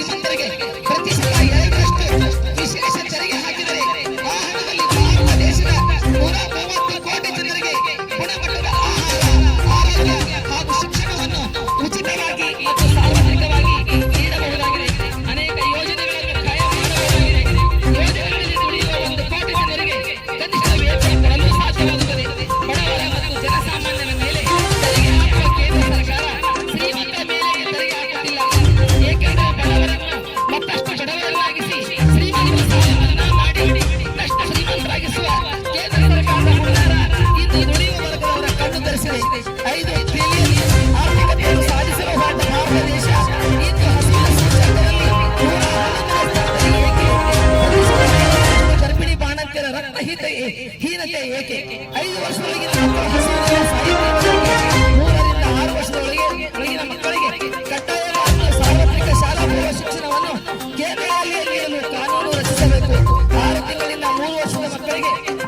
ಈ ಮಂತ್ರಿಗೆ ಪ್ರತಿಷ್ಠೆ ಐದು ಟ್ರಿಲಿಯನ್ ಆರ್ಥಿಕತೆಯನ್ನು ಭಾರತ ದೇಶ ಇಂದು ಬಾಣಂತಿಯರ ರಕ್ತಹೀತ ಹೀನತೆ ಏಕೆ ಐದು ವರ್ಷದೊಳಗಿನ ಮೂರರಿಂದ ಆರು ವರ್ಷದೊಳಗೆ ಒಳಗಿನ ಮಕ್ಕಳಿಗೆ ಕಡ್ಡಾಯವಾಗಿ ಶಾಲಾ ಶಿಕ್ಷಣವನ್ನು ಕೇಂದ್ರದಲ್ಲಿ ಕಾನೂನು ರಚಿಸಬೇಕು ಆರು ತಿಂಗಳಿಂದ ಮೂರು ವರ್ಷದ ಮಕ್ಕಳಿಗೆ